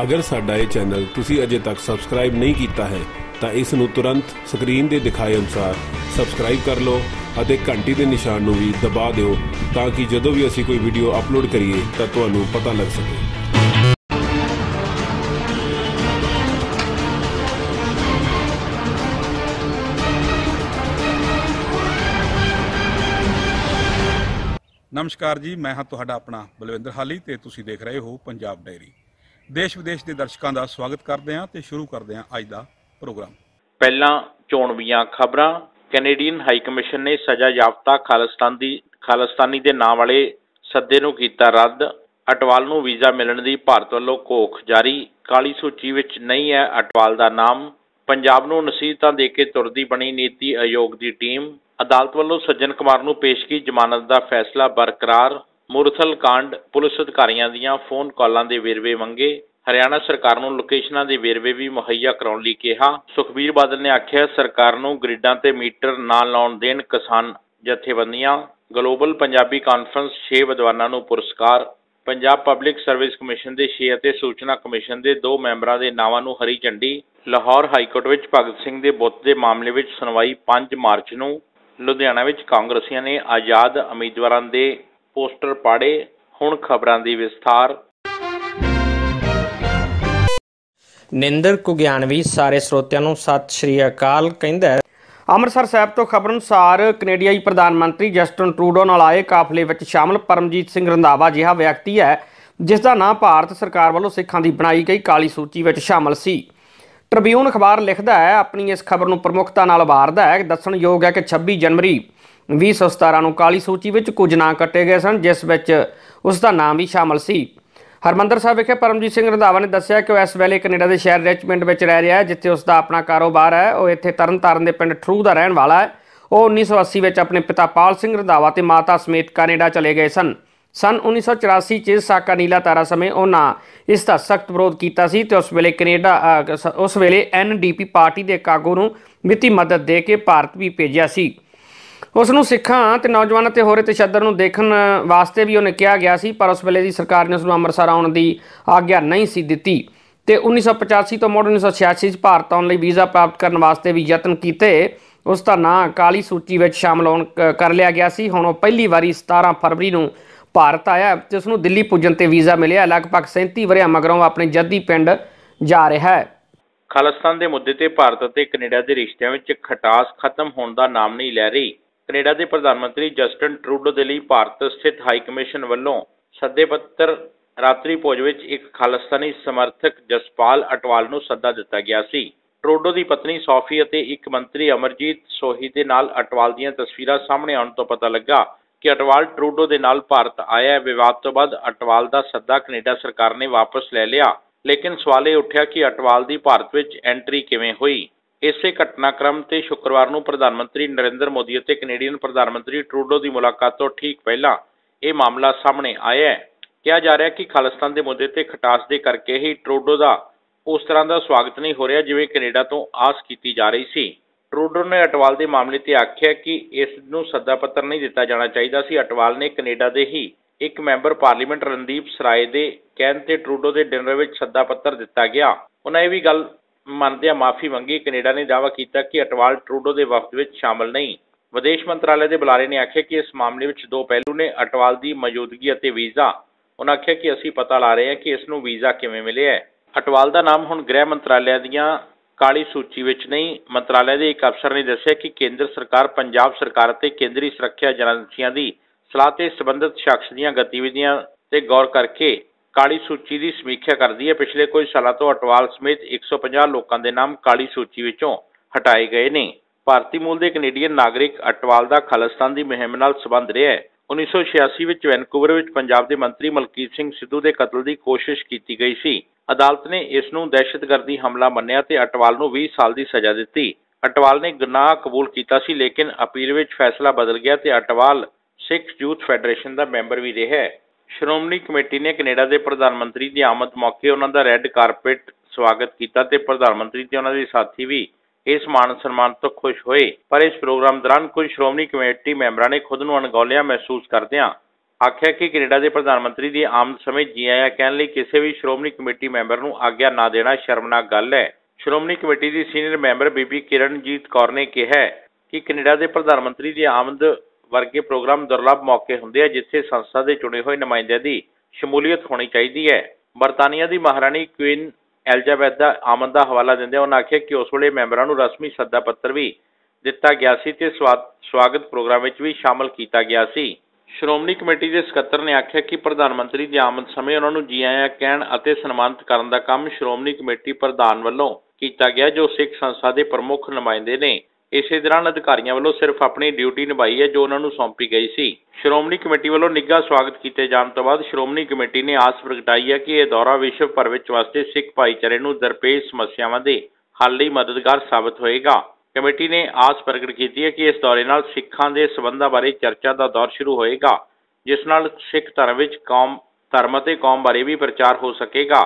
ਅਗਰ ਸਾਡਾ ਇਹ ਚੈਨਲ ਤੁਸੀਂ ਅਜੇ ਤੱਕ ਸਬਸਕ੍ਰਾਈਬ ਨਹੀਂ ਕੀਤਾ ਹੈ, ਤਾਂ ਇਸ ਨੂੰ ਤੁਰੰਤ ਸਕਰੀਨ ਦੇ ਦਿਖਾਏ ਅਨੁਸਾਰ ਸਬਸਕ੍ਰਾਈਬ ਕਰ ਲਓ ਅਤੇ ਘੰਟੀ ਦੇ ਨਿਸ਼ਾਨ ਨੂੰ ਵੀ ਦਬਾ ਦਿਓ ਤਾਂ ਕਿ ਜਦੋਂ ਵੀ ਅਸੀਂ ਕੋਈ ਵੀਡੀਓ ਅਪਲੋਡ ਕਰੀਏ, ਤਾਂ ਤੁਹਾਨੂੰ ਪਤਾ ਲੱਗ ਸਕੇ। ਨਮਸਕਾਰ ਜੀ, ਮੈਂ ਹਾਂ ਤੁਹਾਡਾ ਆਪਣਾ ਬਲਵਿੰਦਰ ਹਾਲੀ ਤੇ ਤੁਸੀਂ ਦੇਖ ਰਹੇ ਹੋ ਪੰਜਾਬ ਡਾਇਰੀ ਦੇਸ਼ ਵਿਦੇਸ਼ ਦੇ ਦਰਸ਼ਕਾਂ ਦਾ ਸਵਾਗਤ ਕਰਦੇ ਹਾਂ ਤੇ ਸ਼ੁਰੂ ਕਰਦੇ ਹਾਂ ਅੱਜ ਦਾ ਪ੍ਰੋਗਰਾਮ। ਪਹਿਲਾਂ ਚੋਣਵੀਆਂ ਖਬਰਾਂ। ਕੈਨੇਡੀਅਨ ਹਾਈ ਕਮਿਸ਼ਨ ਨੇ ਸਜ਼ਾ ਯਾਫਤਾ ਖਾਲਿਸਤਾਨ ਦੀ ਖਾਲਿਸਤਾਨੀ ਦੇ ਨਾਂ ਵਾਲੇ ਸੱਦੇ ਨੂੰ ਕੀਤਾ ਰੱਦ। ਅਟਵਾਲ ਨੂੰ ਵੀਜ਼ਾ ਮਿਲਣ ਦੀ ਭਾਰਤ ਵੱਲੋਂ ਘੋਖ ਜਾਰੀ। ਕਾਲੀ ਸੂਚੀ ਵਿੱਚ ਨਹੀਂ ਹੈ ਅਟਵਾਲ ਦਾ ਨਾਮ। ਪੰਜਾਬ ਨੂੰ ਨਸੀਹਤਾਂ ਦੇ ਕੇ ਤੁਰਦੀ ਬਣੀ ਨੀਤੀ ਆਯੋਗ ਦੀ ਟੀਮ। ਅਦਾਲਤ ਵੱਲੋਂ ਸੱਜਣ ਕੁਮਾਰ ਨੂੰ ਪੇਸ਼ਗੀ ਜ਼ਮਾਨਤ ਦਾ ਫੈਸਲਾ ਬਰਕਰਾਰ। ਮੁਰਥਲ ਕਾਂਡ ਪੁਲਿਸ ਅਧਿਕਾਰੀਆਂ ਦੀਆਂ ਫੋਨ ਕਾਲਾਂ ਦੇ ਵੇਰਵੇ ਮੰਗੇ ਹਰਿਆਣਾ ਸਰਕਾਰ ਨੂੰ ਲੋਕੇਸ਼ਨਾਂ ਦੇ ਵੇਰਵੇ ਵੀ ਮੁਹੱਈਆ ਕਰਾਉਣ ਲਈ ਕਿਹਾ। ਸੁਖਬੀਰ ਬਾਦਲ ਨੇ ਆਖਿਆ, ਸਰਕਾਰ ਨੂੰ ਗ੍ਰਿਡਾਂ ਤੇ ਮੀਟਰ ਨਾ ਲਾਉਣ ਦੇਣ ਕਿਸਾਨ ਜਥੇਬੰਦੀਆਂ, ਗਲੋਬਲ ਪੰਜਾਬੀ ਕਾਨਫਰੰਸ 6 ਵਿਦਵਾਨਾਂ ਨੂੰ ਪੁਰਸਕਾਰ, ਪੰਜਾਬ ਪਬਲਿਕ ਸਰਵਿਸ ਕਮਿਸ਼ਨ ਦੇ 6 ਅਤੇ ਸੂਚਨਾ ਕਮਿਸ਼ਨ ਦੇ 2 ਮੈਂਬਰਾਂ ਦੇ ਨਾਵਾਂ ਨੂੰ ਹਰੀ ਝੰਡੀ, ਲਾਹੌਰ ਹਾਈ ਕੋਰਟ ਵਿੱਚ ਭਗਤ ਸਿੰਘ ਦੇ ਬੁੱਤ ਦੇ ਮਾਮਲੇ ਵਿੱਚ ਸੁਣਵਾਈ 5 ਮਾਰਚ ਨੂੰ, ਲੁਧਿਆਣਾ ਵਿੱਚ ਕਾਂਗਰਸੀਆਂ ਨੇ ਆਜ਼ਾਦ ਉਮੀਦਵਾਰਾਂ ਦੇ ਪੋਸਟਰ ਪਾੜੇ ਹੁਣ ਖਬਰਾਂ ਦੀ ਵਿਸਥਾਰ ਨਿੰਦਰ ਕੁਗਿਆਨਵੀ ਸਾਰੇ ਸਰੋਤਿਆਂ ਨੂੰ ਸਤਿ ਸ਼੍ਰੀ ਅਕਾਲ ਕਹਿੰਦਾ। ਅੰਮ੍ਰਿਤਸਰ ਸਾਹਿਬ ਤੋਂ ਖਬਰ ਅਨੁਸਾਰ ਕੈਨੇਡੀਆਈ ਪ੍ਰਧਾਨ ਮੰਤਰੀ ਜਸਟਨ ਟਰੂਡੋ ਨਾਲ ਆਏ ਕਾਫਲੇ ਵਿੱਚ ਸ਼ਾਮਲ ਪਰਮਜੀਤ ਸਿੰਘ ਰੰਧਾਵਾ ਜਿਹਾ ਵਿਅਕਤੀ ਹੈ ਜਿਸ ਦਾ ਨਾਂ ਭਾਰਤ ਸਰਕਾਰ ਵੱਲੋਂ ਸਿੱਖਾਂ ਦੀ ਬਣਾਈ ਗਈ ਕਾਲੀ ਸੂਚੀ ਵਿੱਚ ਸ਼ਾਮਲ ਸੀ ਟ੍ਰਿਬਿਊਨ ਅਖਬਾਰ ਲਿਖਦਾ ਹੈ ਆਪਣੀ ਇਸ ਖਬਰ ਨੂੰ ਪ੍ਰਮੁੱਖਤਾ ਨਾਲ ਵਾਰਦਾ ਹੈ ਦੱਸਣਯੋਗ ਹੈ ਕਿ 26 ਜਨਵਰੀ 2017 ਨੂੰ ਕਾਲੀ ਸੂਚੀ ਵਿੱਚ ਕੁਝ ਨਾਂ ਕੱਟੇ ਗਏ ਸਨ ਜਿਸ ਵਿੱਚ ਉਸ ਦਾ ਨਾਮ ਵੀ ਸ਼ਾਮਲ ਸੀ। ਹਰਮੰਦਰ ਸਾਹਿਬ ਵਿਖੇ ਪਰਮਜੀਤ ਸਿੰਘ ਰੰਧਾਵਾ ਨੇ ਦੱਸਿਆ ਕਿ ਉਹ ਇਸ ਵੇਲੇ ਕੈਨੇਡਾ ਦੇ ਸ਼ਹਿਰ ਰਿਚਮੰਡ ਵਿੱਚ ਰਹਿ ਰਿਹਾ ਹੈ ਜਿੱਥੇ ਉਸ ਦਾ ਆਪਣਾ ਕਾਰੋਬਾਰ ਹੈ। ਉਹ ਇੱਥੇ ਤਰਨਤਾਰਨ ਦੇ ਪਿੰਡ ਥਰੂ ਦਾ ਰਹਿਣ ਵਾਲਾ ਹੈ। ਉਹ 1980 ਵਿੱਚ ਆਪਣੇ ਪਿਤਾ ਪਾਲ ਸਿੰਘ ਰੰਧਾਵਾ ਤੇ ਮਾਤਾ ਸਮੇਤ ਕੈਨੇਡਾ ਚਲੇ ਗਏ ਸਨ। ਸਨ 1984 ਚ ਸਾਕਾ ਨੀਲਾ ਤਾਰਾ ਸਮੇਂ ਉਹਨਾਂ ਇਸ ਦਾ ਸਖਤ ਵਿਰੋਧ ਕੀਤਾ ਸੀ ਤੇ ਉਸ ਵੇਲੇ ਕੈਨੇਡਾ ਅ, ਸ- ਉਸ ਵੇਲੇ ਐਨਡੀਪੀ ਪਾਰਟੀ ਦੇ ਕਾਗੂ ਨੂੰ ਵਿੱਤੀ ਮਦਦ ਦੇ ਕੇ ਭਾਰਤ ਵੀ ਭੇਜਿਆ ਸੀ। ਉਸ ਨੂੰ ਸਿੱਖਾਂ ਤੇ ਨੌਜਵਾਨਾਂ ਤੇ ਹੋਰੇ ਤਸ਼ੱਦਦ ਨੂੰ ਦੇਖਣ ਵਾਸਤੇ ਵੀ ਉਹਨੇ ਕਿਹਾ ਗਿਆ ਸੀ, ਪਰ ਉਸ ਵੇਲੇ ਦੀ ਸਰਕਾਰ ਨੇ ਉਸ ਨੂੰ ਅੰਮ੍ਰਿਤਸਰ ਆਉਣ ਦੀ ਆਗਿਆ ਨਹੀਂ ਸੀ ਦਿੱਤੀ। ਤੇ 1985 ਤੋਂ ਮੁੜ 1986 ਚ ਭਾਰਤ ਆਉਣ ਲਈ ਵੀਜ਼ਾ ਪ੍ਰਾਪਤ ਕਰਨ ਵਾਸਤੇ ਵੀ ਯਤਨ ਕੀਤੇ, ਉਸ ਦਾ ਨਾਂ ਕਾਲੀ ਸੂਚੀ ਵਿੱਚ ਸ਼ਾਮਲ ਹੋਣ ਕਰ ਲਿਆ ਗਿਆ ਸੀ। ਹੁਣ ਉਹ ਪਹਿਲੀ ਵਾਰੀ 17 ਫਰਵਰੀ ਨੂੰ ਭਾਰਤ ਆਇਆ ਤੇ ਉਸ ਨੂੰ ਦਿੱਲੀ ਪੁੱਜਣ ਤੇ ਵੀਜ਼ਾ ਮਿਲਿਆ। ਲਗਭਗ 37 ਵਰ੍ਹਿਆਂ ਮਗਰੋਂ ਉਹ ਆਪਣੇ ਜੱਦੀ ਪਿੰਡ ਜਾ ਰਿਹਾ ਹੈ। ਖਾਲਿਸਤਾਨ ਦੇ ਮੁੱਦੇ ਤੇ ਭਾਰਤ ਅਤੇ ਕੈਨੇਡਾ ਦੇ ਰਿਸ਼ਤਿਆਂ ਵਿੱਚ ਖਟਾਸ ਖਤਮ ਹੋਣ ਦਾ ਨਾਮ ਨਹੀਂ ਲੈ ਰਹੀ। ਕੈਨੇਡਾ ਦੇ ਪ੍ਰਧਾਨ ਮੰਤਰੀ ਜਸਟਨ ਟਰੂਡੋ ਦੇ ਲਈ ਭਾਰਤ ਸਥਿਤ ਹਾਈ ਕਮਿਸ਼ਨ ਵੱਲੋਂ ਸੱਦੇ ਪੱਤਰ ਰਾਤਰੀ ਭੋਜ ਵਿੱਚ ਇੱਕ ਖਾਲਿਸਤਾਨੀ ਸਮਰਥਕ ਜਸਪਾਲ ਅਟਵਾਲ ਨੂੰ ਸੱਦਾ ਦਿੱਤਾ ਗਿਆ ਸੀ। ਟਰੂਡੋ ਦੀ ਪਤਨੀ ਸੋਫੀ ਅਤੇ ਇੱਕ ਮੰਤਰੀ ਅਮਰਜੀਤ ਸੋਹੀ ਦੇ ਨਾਲ ਅਟਵਾਲ ਦੀਆਂ ਤਸਵੀਰਾਂ ਸਾਹਮਣੇ ਆਉਣ ਤੋਂ ਪਤਾ ਲੱਗਾ ਕਿ ਅਟਵਾਲ ਟਰੂਡੋ ਦੇ ਨਾਲ ਭਾਰਤ ਆਇਆ ਵਿਵਾਦ ਤੋਂ ਬਾਅਦ ਅਟਵਾਲ ਦਾ ਸੱਦਾ ਕੈਨੇਡਾ ਸਰਕਾਰ ਨੇ ਵਾਪਸ ਲੈ ਲਿਆ, ਲੇਕਿਨ ਸਵਾਲ ਇਹ ਉੱਠਿਆ ਕਿ ਅਟਵਾਲ ਦੀ ਭਾਰਤ ਵਿੱਚ ਐਂਟਰੀ ਕਿਵੇਂ ਹੋਈ। ਇਸੇ ਘਟਨਾਕ੍ਰਮ ਤੇ ਸ਼ੁੱਕਰਵਾਰ ਨੂੰ ਪ੍ਰਧਾਨ ਮੰਤਰੀ ਨਰਿੰਦਰ ਮੋਦੀ ਅਤੇ ਕੈਨੇਡੀਅਨ ਪ੍ਰਧਾਨ ਮੰਤਰੀ ਟਰੂਡੋ ਦੀ ਮੁਲਾਕਾਤ ਤੋਂ ਠੀਕ ਪਹਿਲਾਂ ਇਹ ਮਾਮਲਾ ਸਾਹਮਣੇ ਆਇਆ ਹੈ। ਕਿਹਾ ਜਾ ਰਿਹਾ ਕਿ ਖਾਲਿਸਤਾਨ ਦੇ ਮੁੱਦੇ ਤੇ ਖਟਾਸ ਦੇ ਕਰਕੇ ਹੀ ਟਰੂਡੋ ਦਾ ਉਸ ਤਰ੍ਹਾਂ ਦਾ ਸਵਾਗਤ ਨਹੀਂ ਹੋ ਰਿਹਾ ਜਿਵੇਂ ਕੈਨੇਡਾ ਤੋਂ ਆਸ ਕੀਤੀ ਜਾ ਰਹੀ ਸੀ। ਟਰੂਡੋ ਨੇ ਅਟਵਾਲ ਦੇ ਮਾਮਲੇ ਤੇ ਆਖਿਆ ਕਿ ਇਸ ਨੂੰ ਸੱਦਾ ਪੱਤਰ ਨਹੀਂ ਦਿੱਤਾ ਜਾਣਾ ਚਾਹੀਦਾ ਸੀ। ਅਟਵਾਲ ਨੇ ਕੈਨੇਡਾ ਦੇ ਹੀ ਇੱਕ ਮੈਂਬਰ ਪਾਰਲੀਮੈਂਟ ਰਣਦੀਪ ਸਰਾਏ ਦੇ ਕਹਿਣ ਤੇ ਟਰੂਡੋ ਦੇ ਡਿਨਰ ਵਿੱਚ ਸੱਦਾ ਪੱਤਰ ਦਿੱਤਾ ਗਿਆ। ਉਹਨਾਂ ਇਹ ਵੀ ਗੱਲ ਮੰਨਦਿਆਂ ਮਾਫੀ ਮੰਗੀ, ਕੈਨੇਡਾ ਨੇ ਦਾਅਵਾ ਕੀਤਾ ਕਿ ਅਟਵਾਲ ਟਰੂਡੋ ਦੇ ਵਫਦ ਵਿੱਚ ਸ਼ਾਮਲ ਨਹੀਂ। ਵਿਦੇਸ਼ ਮੰਤਰਾਲੇ ਦੇ ਬੁਲਾਰੇ ਨੇ ਆਖਿਆ ਕਿ ਇਸ ਮਾਮਲੇ ਵਿੱਚ ਦੋ ਪਹਿਲੂ ਨੇ, ਅਟਵਾਲ ਦੀ ਮੌਜੂਦਗੀ ਅਤੇ ਵੀਜ਼ਾ। ਉਹਨਾਂ ਆਖਿਆ ਕਿ ਅਸੀਂ ਪਤਾ ਲਾ ਰਹੇ ਹਾਂ ਕਿ ਇਸ ਨੂੰ ਵੀਜ਼ਾ ਕਿਵੇਂ ਮਿਲਿਆ ਹੈ। ਅਟਵਾਲ ਦਾ ਨਾਮ ਹੁਣ ਗ੍ਰਹਿ ਮੰਤਰਾਲੇ ਦੀਆਂ ਕਾਲੀ ਸੂਚੀ ਵਿੱਚ ਨਹੀਂ, ਮੰਤਰਾਲੇ ਦੇ ਇੱਕ ਅਫਸਰ ਨੇ ਦੱਸਿਆ ਕਿ ਕੇਂਦਰ ਸਰਕਾਰ ਪੰਜਾਬ ਸਰਕਾਰ ਅਤੇ ਕੇਂਦਰੀ ਸੁਰੱਖਿਆ ਏਜੰਸੀਆਂ ਦੀ ਸਲਾਹ ਤੇ ਸਬੰਧਤ ਸ਼ਖਸ ਦੀਆਂ ਗਤੀਵਿਧੀਆਂ ਤੇ ਗੌਰ ਕਰਕੇ ਕਾਲੀ ਸੂਚੀ ਦੀ ਸਮੀਖਿਆ ਕਰਦੀ ਹੈ। ਪਿਛਲੇ ਕੁਝ ਸਾਲਾਂ ਤੋਂ ਅਟਵਾਲ ਸਮੇਤ 150 ਲੋਕਾਂ ਦੇ ਨਾਮ ਕਾਲੀ ਸੂਚੀ ਵਿੱਚੋਂ ਹਟਾਏ ਗਏ ਨੇ। ਭਾਰਤੀ ਮੂਲ ਦੇ ਕੈਨੇਡੀਅਨ ਨਾਗਰਿਕ ਅਟਵਾਲ ਦਾ ਖਾਲਿਸਤਾਨ ਦੀ ਮੁਹਿੰਮ ਨਾਲ ਸੰਬੰਧ ਰਿਹਾ ਹੈ। 1986 ਵਿੱਚ ਵੈਨਕੂਵਰ ਵਿੱਚ ਪੰਜਾਬ ਦੇ ਮੰਤਰੀ ਮਲਕੀਤ ਸਿੰਘ ਸਿੱਧੂ ਦੇ ਕਤਲ ਦੀ ਕੋਸ਼ਿਸ਼ ਕੀਤੀ ਗਈ ਸੀ। ਅਦਾਲਤ ਨੇ ਇਸ ਨੂੰ ਦਹਿਸ਼ਤਗਰਦੀ ਹਮਲਾ ਮੰਨਿਆ ਤੇ ਅਟਵਾਲ ਨੂੰ 20 ਸਾਲ ਦੀ ਸਜ਼ਾ ਦਿੱਤੀ। ਅਟਵਾਲ ਨੇ ਗੁਨਾਹ ਕਬੂਲ ਕੀਤਾ ਸੀ, ਲੇਕਿਨ ਅਪੀਲ ਵਿੱਚ ਫੈਸਲਾ ਬਦਲ ਗਿਆ ਤੇ ਅਟਵਾਲ ਸਿੱਖ ਯੂਥ ਫੈਡਰੇਸ਼ਨ ਦਾ ਮੈਂਬਰ ਵੀ ਰਿਹਾ ਹੈ। ਸ਼੍ਰੋਮਣੀ ਕਮੇਟੀ ਨੇ ਕੈਨੇਡਾ ਦੇ ਪ੍ਰਧਾਨ ਮੰਤਰੀ ਦੀ ਆਮਦ ਮੌਕੇ ਉਹਨਾਂ ਦਾ ਰੈੱਡ ਕਾਰਪੇਟ ਸਵਾਗਤ ਕੀਤਾ ਤੇ ਪ੍ਰਧਾਨ ਮੰਤਰੀ ਤੇ ਉਹਨਾਂ ਦੇ ਸਾਥੀ ਵੀ ਇਸ ਮਾਣ ਸਨਮਾਨ ਤੋਂ ਖੁਸ਼ ਹੋਏ। ਪਰ ਇਸ ਪ੍ਰੋਗਰਾਮ ਦੌਰਾਨ ਕੁਝ ਸ਼੍ਰੋਮਣੀ ਕਮੇਟੀ ਮੈਂਬਰਾਂ ਨੇ ਖੁਦ ਨੂੰ ਅਣਗੌਲਿਆ ਮਹਿਸੂਸ ਕਰਦਿਆਂ ਆਖਿਆ ਕਿ ਕੈਨੇਡਾ ਦੇ ਪ੍ਰਧਾਨ ਮੰਤਰੀ ਦੀ ਆਮਦ ਸਮੇਂ ਜੀ ਆਇਆਂ ਕਹਿਣ ਲਈ ਕਿਸੇ ਵੀ ਸ਼੍ਰੋਮਣੀ ਕਮੇਟੀ ਮੈਂਬਰ ਨੂੰ ਆਗਿਆ ਨਾ ਦੇਣਾ ਸ਼ਰਮਨਾਕ ਗੱਲ ਹੈ। ਸ਼੍ਰੋਮਣੀ ਕਮੇਟੀ ਦੀ ਸੀਨੀਅਰ ਮੈਂਬਰ ਬੀਬੀ ਕਿਰਨਜੀਤ ਕੌਰ ਨੇ ਕਿਹਾ ਕਿ ਕੈਨੇਡਾ ਦੇ ਪ੍ਰਧਾਨ ਮੰਤਰੀ ਦੀ ਆਮਦ ਵਰਗੇ ਪ੍ਰੋਗਰਾਮ ਦੁਰਲੱਭ ਮੌਕੇ ਹੁੰਦੇ ਆ, ਜਿੱਥੇ ਸੰਸਥਾ ਦੇ ਚੁਣੇ ਹੋਏ ਨੁਮਾਇੰਦਿਆਂ ਦੀ ਸ਼ਮੂਲੀਅਤ ਹੋਣੀ ਚਾਹੀਦੀ ਹੈ। ਬਰਤਾਨੀਆ ਦੀ ਮਹਾਰਾਣੀ ਕੁਈਨ ਐਲਿਜ਼ਾਬੈਥ ਦਾ ਆਮਦ ਦਾ ਹਵਾਲਾ ਦਿੰਦੇ ਉਹਨਾਂ ਆਖਿਆ ਕਿ ਉਸ ਵੇਲੇ ਮੈਂਬਰਾਂ ਨੂੰ ਰਸਮੀ ਸੱਦਾ ਪੱਤਰ ਵੀ ਦਿੱਤਾ ਗਿਆ ਸੀ ਤੇ ਸਵਾਗਤ ਪ੍ਰੋਗਰਾਮ ਵਿੱਚ ਵੀ ਸ਼ਾਮਲ ਕੀਤਾ ਗਿਆ ਸੀ। ਸ਼੍ਰੋਮਣੀ ਕਮੇਟੀ ਦੇ ਸਕੱਤਰ ਨੇ ਆਖਿਆ ਕਿ ਪ੍ਰਧਾਨ ਮੰਤਰੀ ਦੀ ਆਮਦ ਸਮੇਂ ਉਹਨਾਂ ਨੂੰ ਜੀ ਆਇਆਂ, ਕਹਿਣ ਅਤੇ ਸਨਮਾਨਿਤ ਕਰਨ ਦਾ ਕੰਮ ਸ਼੍ਰੋਮਣੀ ਕਮੇਟੀ ਪ੍ਰਧਾਨ ਵੱਲੋਂ ਕੀਤਾ ਗਿਆ, ਜੋ ਸਿੱਖ ਸੰਸਥਾ ਦੇ ਪ੍ਰਮੁੱਖ ਨੁਮਾਇੰਦੇ ਨੇ। ਇਸੇ ਦੌਰਾਨ ਅਧਿਕਾਰੀਆਂ ਵੱਲੋਂ ਸਿਰਫ ਆਪਣੀ ਡਿਊਟੀ ਨਿਭਾਈ ਹੈ ਜੋ ਉਹਨਾਂ ਨੂੰ ਸੌਂਪੀ ਗਈ ਸੀ। ਸ਼੍ਰੋਮਣੀ ਕਮੇਟੀ ਵੱਲੋਂ ਨਿੱਘਾ ਸਵਾਗਤ ਕੀਤੇ ਜਾਣ ਤੋਂ ਬਾਅਦ ਸ਼੍ਰੋਮਣੀ ਕਮੇਟੀ ਨੇ ਆਸ ਪ੍ਰਗਟਾਈ ਹੈ ਕਿ ਇਹ ਦੌਰਾ ਵਿਸ਼ਵ ਭਰ ਵਿੱਚ ਵਸਦੇ ਸਿੱਖ ਭਾਈਚਾਰੇ ਨੂੰ ਦਰਪੇਸ਼ ਸਮੱਸਿਆਵਾਂ ਦੇ ਹੱਲ ਲਈ ਮਦਦਗਾਰ ਸਾਬਤ ਹੋਏਗਾ। ਕਮੇਟੀ ਨੇ ਆਸ ਪ੍ਰਗਟ ਕੀਤੀ ਹੈ ਕਿ ਇਸ ਦੌਰੇ ਨਾਲ ਸਿੱਖਾਂ ਦੇ ਸਬੰਧਾਂ ਬਾਰੇ ਚਰਚਾ ਦਾ ਦੌਰ ਸ਼ੁਰੂ ਹੋਏਗਾ, ਜਿਸ ਨਾਲ ਸਿੱਖ ਧਰਮ ਵਿੱਚ ਕੌਮ, ਧਰਮ ਅਤੇ ਕੌਮ ਬਾਰੇ ਵੀ ਪ੍ਰਚਾਰ ਹੋ ਸਕੇਗਾ।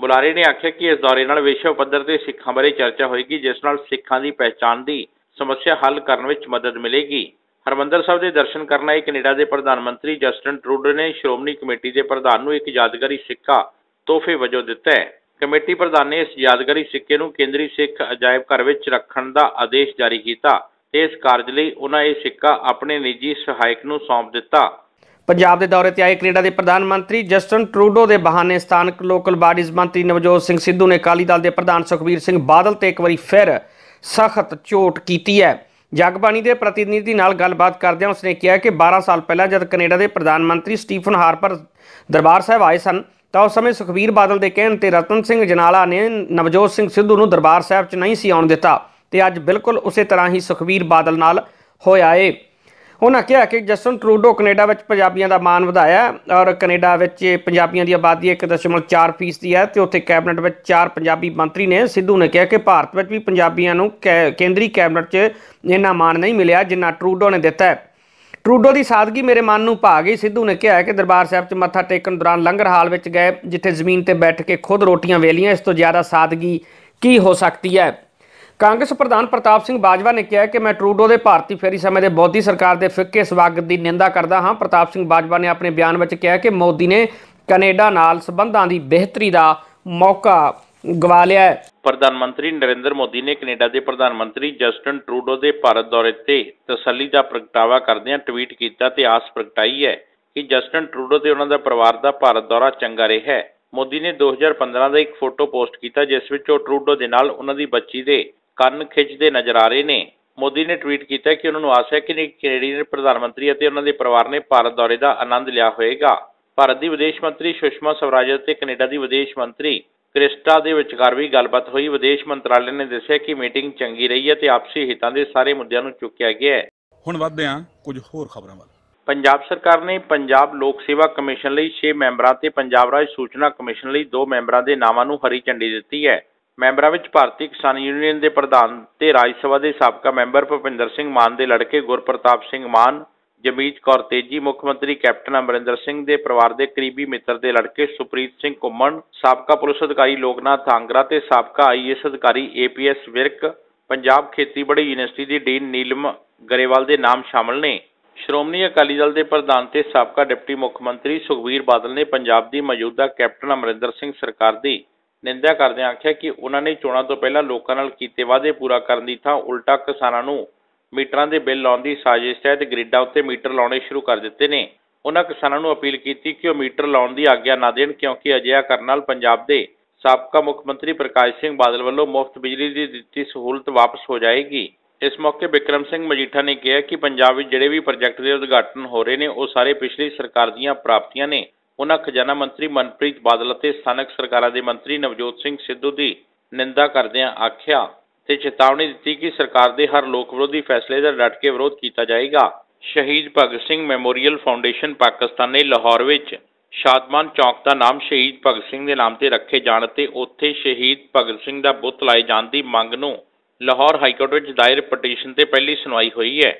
ਬੁਲਾਰੇ ਨੇ ਆਖਿਆ ਕਿ ਇਸ ਦੌਰੇ ਨਾਲ ਵਿਸ਼ਵ ਪੱਧਰ ਤੇ ਸਿੱਖਾਂ ਬਾਰੇ ਚਰਚਾ ਹੋਏਗੀ, ਜਿਸ ਨਾਲ ਸਿੱਖਾਂ ਦੀ ਪਹਿਚਾਣ ਦੀ ਸਮੱਸਿਆ ਹੱਲ ਕਰਨ ਵਿੱਚ ਮਦਦ ਮਿਲੇਗੀ। ਹਰਮੰਦਰ ਸਾਹਿਬ ਦੇ ਦਰਸ਼ਨ ਕਰਨ ਆਏ ਕੈਨੇਡਾ ਦੇ ਪ੍ਰਧਾਨ ਮੰਤਰੀ ਜਸਟਨ ਟਰੂਡੋ ਨੇ ਸ਼੍ਰੋਮਣੀ ਕਮੇਟੀ ਦੇ ਪ੍ਰਧਾਨ ਨੂੰ ਇੱਕ ਯਾਦਗਾਰੀ ਸਿੱਕਾ ਤੋਹਫੇ ਵਜੋਂ ਦਿੱਤਾ ਹੈ। ਕਮੇਟੀ ਪ੍ਰਧਾਨ ਨੇ ਇਸ ਯਾਦਗਾਰੀ ਸਿੱਕੇ ਨੂੰ ਕੇਂਦਰੀ ਸਿੱਖ ਅਜਾਇਬ ਘਰ ਵਿੱਚ ਰੱਖਣ ਦਾ ਆਦੇਸ਼ ਜਾਰੀ ਕੀਤਾ। ਤੇ ਇਸ ਕਾਰਜ ਲਈ ਉਹਨਾਂ ਇਹ ਸਿੱਕਾ ਆਪਣੇ ਨਿੱਜੀ ਸਹਾਇਕ ਨੂੰ ਸੌਂਪ ਦਿੱਤਾ। ਪੰਜਾਬ ਦੇ ਦੌਰੇ ਤੇ ਆਏ ਕੈਨੇਡਾ ਦੇ ਪ੍ਰਧਾਨ ਮੰਤਰੀ ਜਸਟਨ ਟਰੂਡੋ ਦੇ ਬਹਾਨੇ ਸਥਾਨਕ ਲੋਕਲ ਬਾਡੀਜ਼ ਮੰਤਰੀ ਨਵਜੋਤ ਸਿੰਘ ਸਿੱਧੂ ਨੇ ਅਕਾਲੀ ਦਲ ਦੇ ਪ੍ਰਧਾਨ ਸੁਖਬੀਰ ਸਿੰਘ ਬਾਦਲ ਤੇ ਇੱਕ ਵਾਰੀ ਫਿਰ ਸਖਤ ਚੋਟ ਕੀਤੀ ਹੈ। ਜਗਬਾਣੀ ਦੇ ਪ੍ਰਤੀਨਿਧੀ ਨਾਲ ਗੱਲਬਾਤ ਕਰਦਿਆਂ ਉਸਨੇ ਕਿਹਾ ਕਿ 12 ਸਾਲ ਪਹਿਲਾਂ ਜਦ ਕੈਨੇਡਾ ਦੇ ਪ੍ਰਧਾਨ ਮੰਤਰੀ ਸਟੀਫਨ ਹਾਰਪਰ ਦਰਬਾਰ ਸਾਹਿਬ ਆਏ ਸਨ, ਤਾਂ ਉਸ ਸਮੇਂ ਸੁਖਬੀਰ ਬਾਦਲ ਦੇ ਕਹਿਣ ਤੇ ਰਤਨ ਸਿੰਘ ਜਨਾਲਾ ਨੇ ਨਵਜੋਤ ਸਿੰਘ ਸਿੱਧੂ ਨੂੰ ਦਰਬਾਰ ਸਾਹਿਬ 'ਚ ਨਹੀਂ ਸੀ ਆਉਣ ਦਿੱਤਾ ਤੇ ਅੱਜ ਬਿਲਕੁਲ ਉਸੇ ਤਰ੍ਹਾਂ ਹੀ ਸੁਖਬੀਰ ਬਾਦਲ ਨਾਲ ਹੋਇਆ ਏ। ਉਹਨਾਂ ਕਿਹਾ ਕਿ ਜਸਟਨ ਟਰੂਡੋ ਕੈਨੇਡਾ ਵਿੱਚ ਪੰਜਾਬੀਆਂ ਦਾ ਮਾਣ ਵਧਾਇਆ ਔਰ ਕੈਨੇਡਾ ਵਿੱਚ ਪੰਜਾਬੀਆਂ ਦੀ ਆਬਾਦੀ 1.4 ਫੀਸਦੀ ਹੈ ਤੇ ਉੱਥੇ ਕੈਬਨਿਟ ਵਿੱਚ ਚਾਰ ਪੰਜਾਬੀ ਮੰਤਰੀ ਨੇ। ਸਿੱਧੂ ਨੇ ਕਿਹਾ ਕਿ ਭਾਰਤ ਵਿੱਚ ਵੀ ਪੰਜਾਬੀਆਂ ਨੂੰ ਕੈ- ਕੇਂਦਰੀ ਕੈਬਨਿਟ 'ਚ ਇੰਨਾ ਮਾਣ ਨਹੀਂ ਮਿਲਿਆ ਜਿੰਨਾ ਟਰੂਡੋ ਨੇ ਦਿੱਤਾ ਹੈ। ਟਰੂਡੋ ਦੀ ਸਾਦਗੀ ਮੇਰੇ ਮਨ ਨੂੰ ਭਾ ਗਈ। ਸਿੱਧੂ ਨੇ ਕਿਹਾ ਕਿ ਦਰਬਾਰ ਸਾਹਿਬ 'ਚ ਮੱਥਾ ਟੇਕਣ ਦੌਰਾਨ ਲੰਗਰ ਹਾਲ ਵਿੱਚ ਗਏ ਜਿੱਥੇ ਜ਼ਮੀਨ ਤੇ ਬੈਠ ਕੇ ਖੁਦ ਰੋਟੀਆਂ ਵੇਲੀਆਂ। ਇਸ ਤੋਂ ਜ਼ਿਆਦਾ ਸਾਦਗੀ ਕੀ ਹੋ ਸਕਦੀ ਹੈ? ਕਾਂਗਰਸ ਪ੍ਰਧਾਨ ਪ੍ਰਤਾਪ ਸਿੰਘ ਬਾਜਵਾ ਨੇ ਕਿਹਾ ਕਿ ਮੈਂ ਟਰੂਡੋ ਦੇ ਭਾਰਤੀ ਫੇਰੀ ਸਮੇਂ ਦੇ ਮੋਦੀ ਸਰਕਾਰ ਦੇ ਫਿੱਕੇ ਸਵਾਗਤ ਦੀ ਨਿੰਦਾ ਕਰਦਾ ਹਾਂ। ਪ੍ਰਤਾਪ ਸਿੰਘ ਬਾਜਵਾ ਨੇ ਆਪਣੇ ਬਿਆਨ ਵਿੱਚ ਕਿਹਾ ਕਿ ਮੋਦੀ ਨੇ ਕੈਨੇਡਾ ਨਾਲ ਸਬੰਧਾਂ ਦੀ ਬਿਹਤਰੀ ਦਾ ਮੌਕਾ ਗਵਾ ਲਿਆ ਹੈ। ਪ੍ਰਧਾਨ ਮੰਤਰੀ ਨਰਿੰਦਰ ਮੋਦੀ ਨੇ ਕੈਨੇਡਾ ਦੇ ਪ੍ਰਧਾਨ ਮੰਤਰੀ ਜਸਟਨ ਟਰੂਡੋ ਦੇ ਭਾਰਤ ਦੌਰੇ ਤੇ ਤਸੱਲੀ ਦਾ ਪ੍ਰਗਟਾਵਾ ਕਰਦਿਆਂ ਟਵੀਟ ਕੀਤਾ ਤੇ ਆਸ ਪ੍ਰਗਟਾਈ ਹੈ ਕਿ ਜਸਟਨ ਟਰੂਡੋ ਤੇ ਉਹਨਾਂ ਦਾ ਪਰਿਵਾਰ ਦਾ ਭਾਰਤ ਦੌਰਾ ਚੰਗਾ ਰਿਹਾ ਹੈ। ਮੋਦੀ ਨੇ 2015 ਦਾ ਇੱਕ ਫੋਟੋ ਪੋਸਟ ਕੀਤਾ, ਜਿਸ ਵਿੱਚ ਉਹ ਟਰੂਡੋ ਦੇ ਨਾਲ ਉਹਨਾਂ ਦੀ ਬੱਚੀ ਦੇ ਕੰਨ ਖਿੱਚਦੇ ਨਜ਼ਰ ਆ ਰਹੇ ਨੇ। ਮੋਦੀ ਨੇ ਟਵੀਟ ਕੀਤਾ ਕਿ ਉਹਨਾਂ ਨੂੰ ਆਸ ਹੈ ਕਿ ਕੈਨੇਡੀਅਨ ਪ੍ਰਧਾਨ ਮੰਤਰੀ ਅਤੇ ਉਹਨਾਂ ਦੇ ਪਰਿਵਾਰ ਨੇ ਭਾਰਤ ਦੌਰੇ ਦਾ ਆਨੰਦ ਲਿਆ ਹੋਵੇਗਾ। ਭਾਰਤ ਦੀ ਵਿਦੇਸ਼ ਮੰਤਰੀ ਸੁਸ਼ਮਾ ਸਵਰਾਜ ਅਤੇ ਕੈਨੇਡਾ ਦੀ ਵਿਦੇਸ਼ ਮੰਤਰੀ ਕ੍ਰਿਸਟਾ ਦੇ ਵਿਚਕਾਰ ਵੀ ਗੱਲਬਾਤ ਹੋਈ। ਵਿਦੇਸ਼ ਮੰਤਰਾਲੇ ਨੇ ਦੱਸਿਆ ਕਿ ਮੀਟਿੰਗ ਚੰਗੀ ਰਹੀ ਹੈ ਤੇ ਆਪਸੀ ਹਿੱਤਾਂ ਦੇ ਸਾਰੇ ਮੁੱਦਿਆਂ ਨੂੰ ਚੁੱਕਿਆ ਗਿਆ ਹੈ। ਹੁਣ ਵੱਧਦੇ ਹਾਂ ਕੁਝ ਹੋਰ ਖਬਰਾਂ ਵੱਲ। ਪੰਜਾਬ ਸਰਕਾਰ ਨੇ ਪੰਜਾਬ ਲੋਕ ਸੇਵਾ ਕਮਿਸ਼ਨ ਲਈ 6 ਮੈਂਬਰਾਂ ਤੇ ਪੰਜਾਬ ਰਾਜ ਸੂਚਨਾ ਕਮਿਸ਼ਨ ਲਈ 2 ਮੈਂਬਰਾਂ ਦੇ ਨਾਵਾਂ ਨੂੰ ਹਰੀ ਝੰਡੀ ਦਿੱਤੀ ਹੈ। ਮੈਂਬਰਾਂ ਵਿੱਚ ਭਾਰਤੀ ਕਿਸਾਨ ਯੂਨੀਅਨ ਦੇ ਪ੍ਰਧਾਨ ਤੇ ਰਾਜ ਸਭਾ ਦੇ ਸਾਬਕਾ ਮੈਂਬਰ ਭੁਪਿੰਦਰ ਸਿੰਘ ਮਾਨ ਦੇ ਲੜਕੇ ਗੁਰਪ੍ਰਤਾਪ ਸਿੰਘ ਮਾਨ, ਜਮੀਤ ਕੌਰ ਤੇਜੀ, ਮੁੱਖ ਮੰਤਰੀ ਕੈਪਟਨ ਅਮਰਿੰਦਰ ਸਿੰਘ ਦੇ ਪਰਿਵਾਰ ਦੇ ਕਰੀਬੀ ਮਿੱਤਰ ਦੇ ਲੜਕੇ ਸੁਪ੍ਰੀਤ ਸਿੰਘ ਕੁੰਮਣ ਸਾਬਕਾ ਪੁਲਿਸ ਅਧਿਕਾਰੀ ਲੋਕਨਾਥ ਆਂਗਰਾ ਤੇ ਸਾਬਕਾ ਆਈਏਐਸ ਅਧਿਕਾਰੀ ਏਪੀਐਸ ਵਿਰਕ, ਪੰਜਾਬ ਖੇਤੀਬਾੜੀ ਯੂਨੀਵਰਸਿਟੀ ਦੀ ਡੀਨ ਨੀਲਮ ਗਰੇਵਾਲ ਦੇ ਨਾਮ ਸ਼ਾਮਲ ਨੇ। ਸ਼੍ਰੋਮਣੀ ਅਕਾਲੀ ਦਲ ਦੇ ਪ੍ਰਧਾਨ ਤੇ ਸਾਬਕਾ ਡਿਪਟੀ ਮੁੱਖ ਮੰਤਰੀ ਸੁਖਬੀਰ ਬਾਦਲ ਨੇ ਪੰਜਾਬ ਦੀ ਮੌਜੂਦਾ ਕੈਪਟਨ ਅਮਰਿੰਦਰ ਸਿੰਘ ਸਰਕਾਰ ਦੀ ਨਿੰਦਾ ਕਰਦਿਆਂ ਆਖਿਆ ਕਿ ਉਹਨਾਂ ਨੇ ਚੋਣਾਂ ਤੋਂ ਪਹਿਲਾਂ ਲੋਕਾਂ ਨਾਲ ਕੀਤੇ ਵਾਅਦੇ ਪੂਰਾ ਕਰਨ ਦੀ ਥਾਂ ਉਲਟਾ ਕਿਸਾਨਾਂ ਨੂੰ ਮੀਟਰਾਂ ਦੇ ਬਿੱਲ ਲਾਉਣ ਦੀ ਸਾਜ਼ਿਸ਼ ਤਹਿਤ ਗ੍ਰਿਡਾਂ ਉੱਤੇ ਮੀਟਰ ਲਾਉਣੇ ਸ਼ੁਰੂ ਕਰ ਦਿੱਤੇ ਨੇ। ਉਹਨਾਂ ਕਿਸਾਨਾਂ ਨੂੰ ਅਪੀਲ ਕੀਤੀ ਕਿ ਉਹ ਮੀਟਰ ਲਾਉਣ ਦੀ ਆਗਿਆ ਨਾ ਦੇਣ ਕਿਉਂਕਿ ਅਜਿਹਾ ਕਰਨ ਨਾਲ ਪੰਜਾਬ ਦੇ ਸਾਬਕਾ ਮੁੱਖ ਮੰਤਰੀ ਪ੍ਰਕਾਸ਼ ਸਿੰਘ ਬਾਦਲ ਵੱਲੋਂ ਮੁਫਤ ਬਿਜਲੀ ਦੀ ਦਿੱਤੀ ਸਹੂਲਤ ਵਾਪਸ ਹੋ ਜਾਏਗੀ। ਇਸ ਮੌਕੇ ਬਿਕਰਮ ਸਿੰਘ ਮਜੀਠਾ ਨੇ ਕਿਹਾ ਕਿ ਪੰਜਾਬ ਵਿੱਚ ਜਿਹੜੇ ਵੀ ਪ੍ਰੋਜੈਕਟ ਦੇ ਉਦਘਾਟਨ ਹੋ ਰਹੇ ਨੇ, ਉਹ ਸਾਰੇ ਪਿਛਲੀ ਸਰਕਾਰ ਦੀਆਂ ਪ੍ਰਾਪਤੀਆਂ ਨੇ। ਉਹਨਾਂ ਖਜ਼ਾਨਾ ਮੰਤਰੀ ਮਨਪ੍ਰੀਤ ਬਾਦਲ ਅਤੇ ਸਥਾਨਕ ਸਰਕਾਰਾਂ ਦੇ ਮੰਤਰੀ ਨਵਜੋਤ ਸਿੰਘ ਸਿੱਧੂ ਦੀ ਨਿੰਦਾ ਕਰਦਿਆਂ ਆਖਿਆ ਤੇ ਚੇਤਾਵਨੀ ਦਿੱਤੀ ਕਿ ਸਰਕਾਰ ਦੇ ਹਰ ਲੋਕ ਵਿਰੋਧੀ ਫੈਸਲੇ ਦਾ ਡਟ ਕੇ ਵਿਰੋਧ ਕੀਤਾ ਜਾਏਗਾ। ਸ਼ਹੀਦ ਭਗਤ ਸਿੰਘ ਮੈਮੋਰੀਅਲ ਫਾਊਂਡੇਸ਼ਨ ਪਾਕਿਸਤਾਨ ਨੇ ਲਾਹੌਰ ਵਿੱਚ ਸ਼ਾਦਮਾਨ ਚੌਕ ਦਾ ਨਾਮ ਸ਼ਹੀਦ ਭਗਤ ਸਿੰਘ ਦੇ ਨਾਮ ਤੇ ਰੱਖੇ ਜਾਣ ਤੇ ਉੱਥੇ ਸ਼ਹੀਦ ਭਗਤ ਸਿੰਘ ਦਾ ਬੁੱਤ ਲਾਏ ਜਾਣ ਦੀ ਮੰਗ ਨੂੰ ਲਾਹੌਰ ਹਾਈ ਕੋਰਟ ਵਿੱਚ ਦਾਇਰ ਪਟੀਸ਼ਨ ਤੇ ਪਹਿਲੀ ਸੁਣਵਾਈ ਹੋਈ ਹੈ।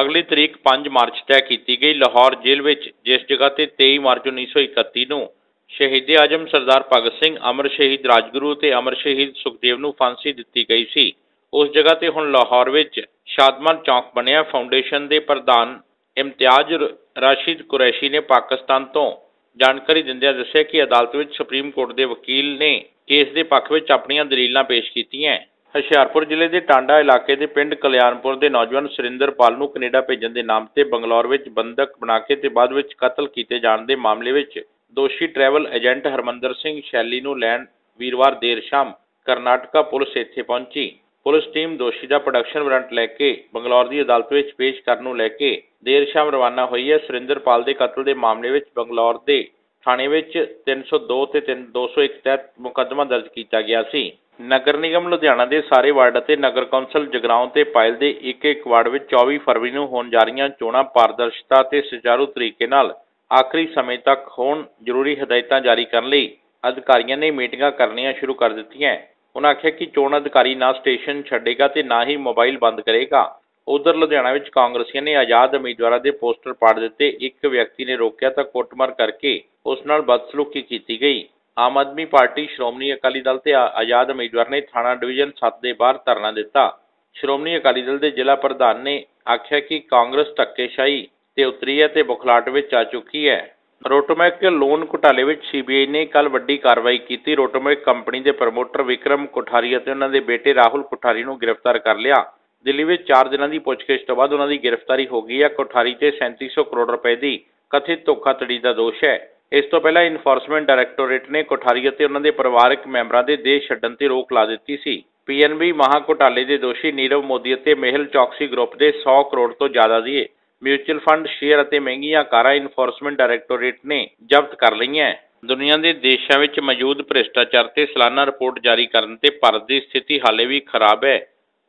ਅਗਲੀ ਤਰੀਕ 5 ਮਾਰਚ ਤੈਅ ਕੀਤੀ ਗਈ ਲਾਹੌਰ ਜੇਲ੍ਹ ਵਿੱਚ, ਜਿਸ ਜਗ੍ਹਾ ਤੇ 23 ਮਾਰਚ 1931 ਨੂੰ ਸ਼ਹੀਦ ਆਜਮ ਸਰਦਾਰ ਭਗਤ ਸਿੰਘ, ਅਮਰ ਸ਼ਹੀਦ ਰਾਜਗੁਰੂ ਤੇ ਅਮਰ ਸ਼ਹੀਦ ਸੁਖਦੇਵ ਨੂੰ ਫਾਂਸੀ ਦਿੱਤੀ ਗਈ ਸੀ। ਉਸ ਜਗ੍ਹਾ ਤੇ ਹੁਣ ਲਾਹੌਰ ਵਿੱਚ ਸ਼ਾਦਮਾਨ ਚੌਕ ਬਣਿਆ। ਫਾਊਂਡੇਸ਼ਨ ਦੇ ਪ੍ਰਧਾਨ ਇਮਤਿਆਜ਼ ਰਾਸ਼ਿਦ ਕੁਰੈਸ਼ੀ ਨੇ ਪਾਕਿਸਤਾਨ ਤੋਂ ਜਾਣਕਾਰੀ ਦਿੰਦਿਆਂ ਦੱਸਿਆ ਕਿ ਅਦਾਲਤ ਵਿੱਚ ਸੁਪਰੀਮ ਕੋਰਟ ਦੇ ਵਕੀਲ ਨੇ ਕੇਸ ਦੇ ਪੱਖ ਵਿੱਚ ਆਪਣੀਆਂ ਦਲੀਲਾਂ ਪੇਸ਼ ਕੀਤੀਆਂ। ਹੁਸ਼ਿਆਰਪੁਰ ਜ਼ਿਲ੍ਹੇ ਦੇ ਟਾਂਡਾ ਇਲਾਕੇ ਦੇ ਪਿੰਡ ਕਲਿਆਣਪੁਰ ਦੇ ਨੌਜਵਾਨ ਸੁਰਿੰਦਰਪਾਲ ਨੂੰ ਕੈਨੇਡਾ ਭੇਜਣ ਦੇ ਨਾਮ ਤੇ ਬੰਗਲੌਰ ਵਿੱਚ ਬੰਦਕ ਬਣਾ ਕੇ ਤੇ ਬਾਅਦ ਵਿੱਚ ਕਤਲ ਕੀਤੇ ਜਾਣ ਦੇ ਮਾਮਲੇ ਵਿੱਚ ਦੋਸ਼ੀ ਟਰੈਵਲ ਏਜੰਟ ਹਰਮੰਦਰ ਸਿੰਘ ਸ਼ੈਲੀ ਨੂੰ ਲੈਣ ਵੀਰਵਾਰ ਦੇਰ ਸ਼ਾਮ ਕਰਨਾਟਕਾ ਪੁਲਿਸ ਇੱਥੇ ਪਹੁੰਚੀ। ਪੁਲਿਸ ਟੀਮ ਦੋਸ਼ੀ ਦਾ ਪ੍ਰੋਡਕਸ਼ਨ ਵਾਰੰਟ ਲੈ ਕੇ ਬੰਗਲੌਰ ਦੀ ਅਦਾਲਤ ਵਿੱਚ ਪੇਸ਼ ਕਰਨ ਨੂੰ ਲੈ ਕੇ ਦੇਰ ਸ਼ਾਮ ਰਵਾਨਾ ਹੋਈ ਹੈ। ਸੁਰਿੰਦਰਪਾਲ ਦੇ ਕਤਲ ਦੇ ਮਾਮਲੇ ਵਿੱਚ ਬੰਗਲੌਰ ਦੇ ਥਾਣੇ ਵਿੱਚ 302 ਤੇ 3 201 ਤਹਿਤ ਮੁਕੱਦਮਾ ਦਰਜ ਕੀਤਾ ਗਿਆ ਸੀ। ਨਗਰ ਨਿਗਮ ਲੁਧਿਆਣਾ ਦੇ ਸਾਰੇ ਵਾਰਡ ਅਤੇ ਨਗਰ ਕੌਂਸਲ ਜਗਰਾਉਂ ਤੇ ਪਾਇਲ ਦੇ ਇੱਕ ਇੱਕ ਵਾਰਡ ਵਿੱਚ 24 ਫਰਵਰੀ ਨੂੰ ਹੋਣ ਜਾ ਰਹੀਆਂ ਚੋਣਾਂ ਪਾਰਦਰਸ਼ਤਾ ਤੇ ਸੁਚਾਰੂ ਤਰੀਕੇ ਨਾਲ ਆਖਰੀ ਸਮੇਂ ਤੱਕ ਹੋਣ ਜ਼ਰੂਰੀ ਹਦਾਇਤਾਂ ਜਾਰੀ ਕਰਨ ਲਈ ਅਧਿਕਾਰੀਆਂ ਨੇ ਮੀਟਿੰਗਾਂ ਕਰਨੀਆਂ ਸ਼ੁਰੂ ਕਰ ਦਿੱਤੀਆਂ ਉਹਨਾਂ ਆਖਿਆ ਕਿ ਚੋਣ ਅਧਿਕਾਰੀ ਨਾ ਸਟੇਸ਼ਨ ਛੱਡੇਗਾ ਤੇ ਨਾ ਹੀ ਮੋਬਾਈਲ ਬੰਦ ਕਰੇਗਾ। ਉਧਰ ਲੁਧਿਆਣਾ ਵਿੱਚ ਕਾਂਗਰਸੀਆਂ ਨੇ ਆਜ਼ਾਦ ਉਮੀਦਵਾਰਾਂ ਦੇ ਪੋਸਟਰ ਪਾੜ ਦਿੱਤੇ। ਇੱਕ ਵਿਅਕਤੀ ਨੇ ਰੋਕਿਆ ਤਾਂ ਕੁੱਟਮਾਰ ਕਰਕੇ ਉਸ ਨਾਲ ਬਦਸਲੂਕੀ ਕੀਤੀ ਗਈ। ਆਮ ਆਦਮੀ ਪਾਰਟੀ ਸ਼੍ਰੋਮਣੀ ਅਕਾਲੀ ਦਲ ਤੇ ਆ- ਆਜ਼ਾਦ ਉਮੀਦਵਾਰ ਨੇ ਥਾਣਾ ਡਿਵੀਜ਼ਨ 7 ਦੇ ਬਾਹਰ ਧਰਨਾ ਦਿੱਤਾ। ਸ਼੍ਰੋਮਣੀ ਅਕਾਲੀ ਦਲ ਦੇ ਜ਼ਿਲ੍ਹਾ ਪ੍ਰਧਾਨ ਨੇ ਆਖਿਆ ਕਿ ਕਾਂਗਰਸ ਧੱਕੇਸ਼ਾਹੀ ਤੇ ਉਤਰੀ ਹੈ ਤੇ ਬੁਖਲਾਟ ਵਿੱਚ ਆ ਚੁੱਕੀ ਹੈ। ਰੋਟੋਮੈਕ ਲੋਨ ਘੁਟਾਲੇ ਵਿੱਚ ਸੀਬੀਆਈ ਨੇ ਕੱਲ ਵੱਡੀ ਕਾਰਵਾਈ ਕੀਤੀ। ਰੋਟੋਮੈਕ ਕੰਪਨੀ ਦੇ ਪ੍ਰਮੋਟਰ ਵਿਕਰਮ ਕੋਠਾਰੀ ਅਤੇ ਉਹਨਾਂ ਦੇ ਬੇਟੇ ਰਾਹੁਲ ਕੋਠਾਰੀ ਨੂੰ ਗ੍ਰਿਫਤਾਰ ਕਰ ਲਿਆ। ਦਿੱਲੀ ਵਿੱਚ 4 ਦਿਨਾਂ ਦੀ ਪੁੱਛਗਿੱਛ ਤੋਂ ਬਾਅਦ ਉਹਨਾਂ ਦੀ ਗ੍ਰਿਫਤਾਰੀ ਹੋ ਗਈ ਹੈ। ਕੋਠਾਰੀ ਤੇ 3700 ਕਰੋੜ ਰੁਪਏ ਦੀ ਕਥਿਤ ਧੋਖਾਧੜੀ ਦਾ ਦੋਸ਼ ਹੈ। ਇਸ ਤੋਂ ਪਹਿਲਾਂ ਇਨਫੋਰਸਮੈਂਟ ਡਾਇਰੈਕਟੋਰੇਟ ਨੇ ਕੋਠਾਰੀ ਅਤੇ ਉਹਨਾਂ ਦੇ ਪਰਿਵਾਰਕ ਮੈਂਬਰਾਂ ਦੇ ਦੇਸ਼ ਛੱਡਣ ਤੇ ਰੋਕ ਲਾ ਦਿੱਤੀ ਸੀ। ਪੀਐਨਬੀ ਮਹਾ ਘੋਟਾਲੇ ਦੇ ਦੋਸ਼ੀ ਨੀਰਵ ਮੋਦੀ ਅਤੇ ਮਹਿਲ ਚੌਕਸੀ ਗਰੁੱਪ ਦੇ 100 ਕਰੋੜ ਤੋਂ ਜ਼ਿਆਦਾ ਦੀ ਮਿਊਚੁਅਲ ਫੰਡ ਸ਼ੇਅਰ ਅਤੇ ਮਹਿੰਗੀਆਂ ਕਾਰਾਂ ਇਨਫੋਰਸਮੈਂਟ ਡਾਇਰੈਕਟੋਰੇਟ ਨੇ ਜ਼ਬਤ ਕਰ ਲਈਆਂ ਦੁਨੀਆ ਦੇ ਦੇਸ਼ਾਂ ਵਿੱਚ ਮੌਜੂਦ ਭ੍ਰਿਸ਼ਟਾਚਾਰ ਤੇ ਸਾਲਾਨਾ ਰਿਪੋਰਟ ਜਾਰੀ ਕਰਨ ਤੇ ਭਾਰਤ ਦੀ ਸਥਿਤੀ ਹਾਲੇ ਵੀ ਖਰਾਬ ਹੈ।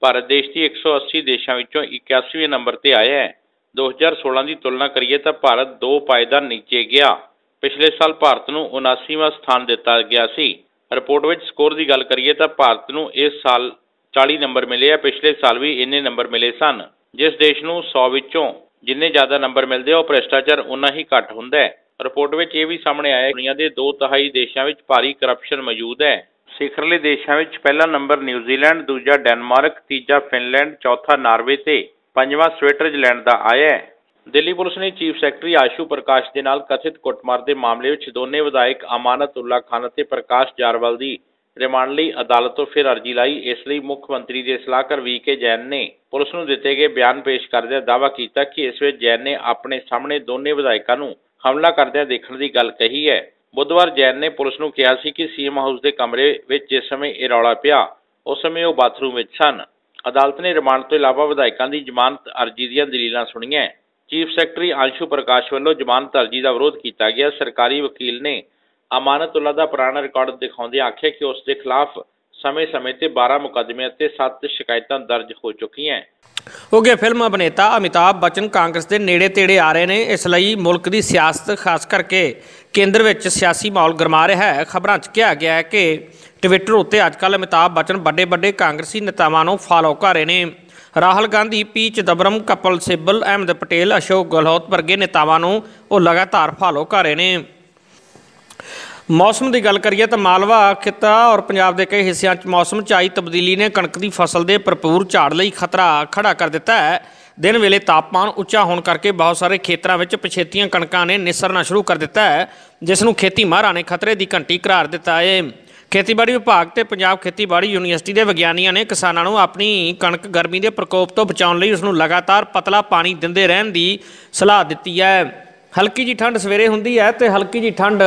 ਭਾਰਤ ਦੇਸ਼ ਦੀ 180 ਦੇਸ਼ਾਂ ਵਿੱਚੋਂ 81ਵੇਂ ਨੰਬਰ ਤੇ ਆਇਆ ਹੈ। 2016 ਦੀ ਤੁਲਨਾ ਕਰੀਏ ਤਾਂ ਭਾਰਤ ਦੋ ਪਾਇਦਾਨ ਨੀਚੇ ਗਿਆ। ਪਿਛਲੇ ਸਾਲ ਭਾਰਤ ਨੂੰ 79ਵਾਂ ਸਥਾਨ ਦਿੱਤਾ ਗਿਆ ਸੀ। ਰਿਪੋਰਟ ਵਿੱਚ ਸਕੋਰ ਦੀ ਗੱਲ ਕਰੀਏ ਤਾਂ ਭਾਰਤ ਨੂੰ ਇਸ ਸਾਲ 40 ਨੰਬਰ ਮਿਲੇ ਆ। ਪਿਛਲੇ ਸਾਲ ਵੀ ਇੰਨੇ ਨੰਬਰ ਮਿਲੇ ਸਨ, ਜਿਸ ਦੇਸ਼ ਨੂੰ 100 ਵਿੱਚੋਂ ਜਿੰਨੇ ਜ਼ਿਆਦਾ ਨੰਬਰ ਮਿਲਦੇ ਆ, ਉਹ ਭ੍ਰਿਸ਼ਟਾਚਾਰ ਉਨਾ ਹੀ ਘੱਟ ਹੁੰਦਾ ਹੈ। ਰਿਪੋਰਟ ਵਿੱਚ ਇਹ ਵੀ ਸਾਹਮਣੇ ਆਇਆ ਹੈ, ਦੁਨੀਆ ਦੇ ਦੋ ਤਹਾਈ ਦੇਸ਼ਾਂ ਵਿੱਚ ਭਾਰੀ ਕਰਪਸ਼ਨ ਮੌਜੂਦ ਹੈ। ਸਿਖਰਲੇ ਦੇਸ਼ਾਂ ਵਿੱਚ ਪਹਿਲਾ ਨੰਬਰ ਨਿਊਜ਼ੀਲੈਂਡ, ਦੂਜਾ ਡੈਨਮਾਰਕ, ਤੀਜਾ ਫਿਨਲੈਂਡ, ਚੌਥਾ ਨਾਰਵੇ ਤੇ ਪੰਜਵਾਂ ਸਵਿਟਜ਼ਰਲੈਂਡ ਦਾ ਆਇਆ ਹੈ। ਦਿੱਲੀ ਪੁਲਿਸ ਨੇ ਚੀਫ ਸੈਕਟਰੀ ਆਸ਼ੂ ਪ੍ਰਕਾਸ਼ ਦੇ ਨਾਲ ਕਥਿਤ ਕੁੱਟਮਾਰ ਦੇ ਮਾਮਲੇ ਵਿੱਚ ਦੋਨੇ ਵਿਧਾਇਕ ਅਮਾਨਤਉੱਲਾ ਖਾਨ ਅਤੇ ਪ੍ਰਕਾਸ਼ ਜਾਰਵਾਲ ਦੀ ਰਿਮਾਂਡ ਲਈ ਅਦਾਲਤ ਤੋਂ ਫਿਰ ਅਰਜ਼ੀ ਲਾਈ, ਇਸ ਲਈ ਮੁੱਖ ਮੰਤਰੀ ਦੇ ਸਲਾਹਕਾਰ ਵੀ ਜੈਨ ਨੇ ਪੁਲਿਸ ਨੂੰ ਦਿੱਤੇ ਗਏ ਬਿਆਨ ਪੇਸ਼ ਕਰਦਿਆਂ ਦਾਅਵਾ ਕੀਤਾ ਕਿ ਇਸ ਵਿੱਚ ਜੈਨ ਨੇ ਆਪਣੇ ਸਾਹਮਣੇ ਦੋਨੇ ਵਿਧਾਇਕਾਂ ਨੂੰ ਹਮਲਾ ਕਰਦਿਆਂ ਦੇਖਣ ਦੀ ਗੱਲ ਕਹੀ ਹੈ। ਬੁੱਧਵਾਰ ਜੈਨ ਨੇ ਪੁਲਿਸ ਨੂੰ ਕਿਹਾ ਸੀ ਕਿ ਸੀਐਮ ਹਾਊਸ ਦੇ ਕਮਰੇ ਵਿੱਚ ਜਿਸ ਸਮੇਂ ਇਹ ਰੌਲਾ ਪਿਆ, ਉਸ ਸਮੇਂ ਉਹ ਬਾਥਰੂਮ ਵਿੱਚ ਸਨ। ਅਦਾਲਤ ਨੇ ਰਿਮਾਂਡ ਤੋਂ ਇਲਾਵਾ ਵਿਧਾਇਕਾਂ ਦੀ ਜ਼ਮਾਨਤ ਅਰਜ਼ੀ ਦੀਆਂ ਦਲੀਲਾਂ ਸੁਣੀਆਂ। ਚੀਫ ਸੈਕਟਰੀ ਅੰਸ਼ੂ ਪ੍ਰਕਾਸ਼ ਵੱਲੋਂ ਜ਼ਮਾਨਤ ਅਰਜ਼ੀ ਦਾ ਵਿਰੋਧ ਕੀਤਾ ਗਿਆ। ਸਰਕਾਰੀ ਵਕੀਲ ਨੇ ਅਮਾਨਤਉੱਲਾ ਦਾ ਪੁਰਾਣਾ ਰਿਕਾਰਡ ਦਿਖਾਉਂਦੇ ਆਖਿਆ ਕਿ ਉਸ ਦੇ ਖਿਲਾਫ ਸਮੇਂ-ਸਮੇਂ ਤੇ 12 ਮੁਕੱਦਮੇ ਅਤੇ 7 ਸ਼ਿਕਾਇਤਾਂ ਦਰਜ ਹੋ ਚੁੱਕੀਆਂ ਹੋ। ਫਿਲਮ ਅਭਿਨੇਤਾ ਅਮਿਤਾਭ ਬਚਨ। ਕਾਂਗਰਸ ਦੇ ਨੇੜੇ ਤੇੜੇ ਆ ਰਹੇ ਨੇ। ਇਸ ਲਈ ਮੁਲਕ ਦੀ ਸਿਆਸਤ, ਖਾਸ ਕਰਕੇ ਕੇਂਦਰ ਵਿੱਚ ਸਿਆਸੀ ਮਾਹੌਲ ਗਰਮਾ ਰਿਹਾ ਹੈ। ਖਬਰਾਂ 'ਚ ਕਿਹਾ ਗਿਆ ਹੈ ਕਿ ਟਵਿੱਟਰ ਉੱਤੇ ਅੱਜਕੱਲ ਅਮਿਤਾਭ ਬਚਨ ਵੱਡੇ ਵੱਡੇ ਕਾਂਗਰਸੀ ਨੇਤਾਵਾਂ ਨੂੰ ਫਾਲੋ ਕਰ ਰਹੇ ਨੇ। ਰਾਹੁਲ ਗਾਂਧੀ ਪੀ ਚਿਦੰਬਰਮ ਕਪਲ ਸਿੱਬਲ, ਅਹਿਮਦ ਪਟੇਲ, ਅਸ਼ੋਕ ਗਹਿਲੋਤ ਵਰਗੇ ਨੇਤਾਵਾਂ ਨੂੰ ਉਹ ਲਗਾਤਾਰ ਫਾਲੋ ਕਰ ਰਹੇ ਨੇ। ਮੌਸਮ ਦੀ ਗੱਲ ਕਰੀਏ ਤਾਂ ਮਾਲਵਾ, ਖਿੱਤਾ ਔਰ ਪੰਜਾਬ ਦੇ ਕਈ ਹਿੱਸਿਆਂ 'ਚ ਮੌਸਮ 'ਚ ਆਈ ਤਬਦੀਲੀ ਨੇ ਕਣਕ ਦੀ ਫਸਲ ਦੇ ਭਰਪੂਰ ਝਾੜ ਲਈ ਖਤਰਾ ਖੜਾ ਕਰ ਦਿੱਤਾ ਹੈ। ਦਿਨ ਵੇਲੇ ਤਾਪਮਾਨ ਉੱਚਾ ਹੋਣ ਕਰਕੇ ਬਹੁਤ ਸਾਰੇ ਖੇਤਰਾਂ ਵਿੱਚ ਪਛੇਤੀਆਂ ਕਣਕਾਂ ਨੇ ਨਿਸਰਨਾ ਸ਼ੁਰੂ ਕਰ ਦਿੱਤਾ ਹੈ, ਜਿਸ ਨੂੰ ਖੇਤੀ ਮਾਹਰਾਂ ਨੇ ਖਤਰੇ ਦੀ ਘੰਟੀ ਕਰਾਰ ਦਿੱਤਾ ਹੈ। ਖੇਤੀਬਾੜੀ ਵਿਭਾਗ ਤੇ ਪੰਜਾਬ ਖੇਤੀਬਾੜੀ ਯੂਨੀਵਰਸਿਟੀ ਦੇ ਵਿਗਿਆਨੀਆਂ ਨੇ ਕਿਸਾਨਾਂ ਨੂੰ ਆਪਣੀ ਕਣਕ ਗਰਮੀ ਦੇ ਪ੍ਰਕੋਪ ਤੋਂ ਬਚਾਉਣ ਲਈ ਉਸ ਨੂੰ ਲਗਾਤਾਰ ਪਤਲਾ ਪਾਣੀ ਦਿੰਦੇ ਰਹਿਣ ਦੀ ਸਲਾਹ ਦਿੱਤੀ ਹੈ। ਹਲਕੀ ਜੀ ਠੰਡ ਸਵੇਰੇ ਹੁੰਦੀ ਹੈ ਤੇ ਹਲਕੀ ਜੀ ਠੰਡ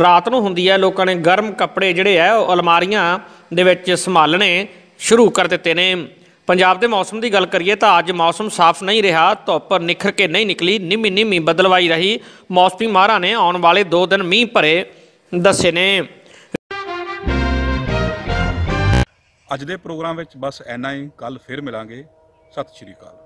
ਰਾਤ ਨੂੰ ਹੁੰਦੀ ਹੈ। ਲੋਕਾਂ ਨੇ ਗਰਮ ਕੱਪੜੇ ਜਿਹੜੇ ਆ ਉਹ ਅਲਮਾਰੀਆਂ ਦੇ ਵਿੱਚ ਸੰਭਾਲਣੇ ਸ਼ੁਰੂ ਕਰ ਦਿੱਤੇ ਨੇ। ਪੰਜਾਬ ਦੇ ਮੌਸਮ ਦੀ ਗੱਲ ਕਰੀਏ ਤਾਂ ਅੱਜ ਮੌਸਮ ਸਾਫ਼ ਨਹੀਂ ਰਿਹਾ, ਧੁੱਪ ਨਿਖਰ ਕੇ ਨਹੀਂ ਨਿਕਲੀ ਨਿੰਮੀ ਨਿੰਮੀ ਬਦਲਵਾਈ ਰਹੀ। ਮੌਸਮੀ ਮਾਹਰਾਂ ਨੇ ਆਉਣ ਵਾਲੇ 2 ਦਿਨ ਮੀਂਹ ਭਰੇ ਦੱਸੇ ਨੇ। ਅੱਜ ਦੇ ਪ੍ਰੋਗਰਾਮ ਵਿੱਚ ਬਸ ਇੰਨਾ ਹੀ। ਕੱਲ ਫਿਰ ਮਿਲਾਂਗੇ। ਸਤਿ ਸ਼੍ਰੀ ਅਕਾਲ।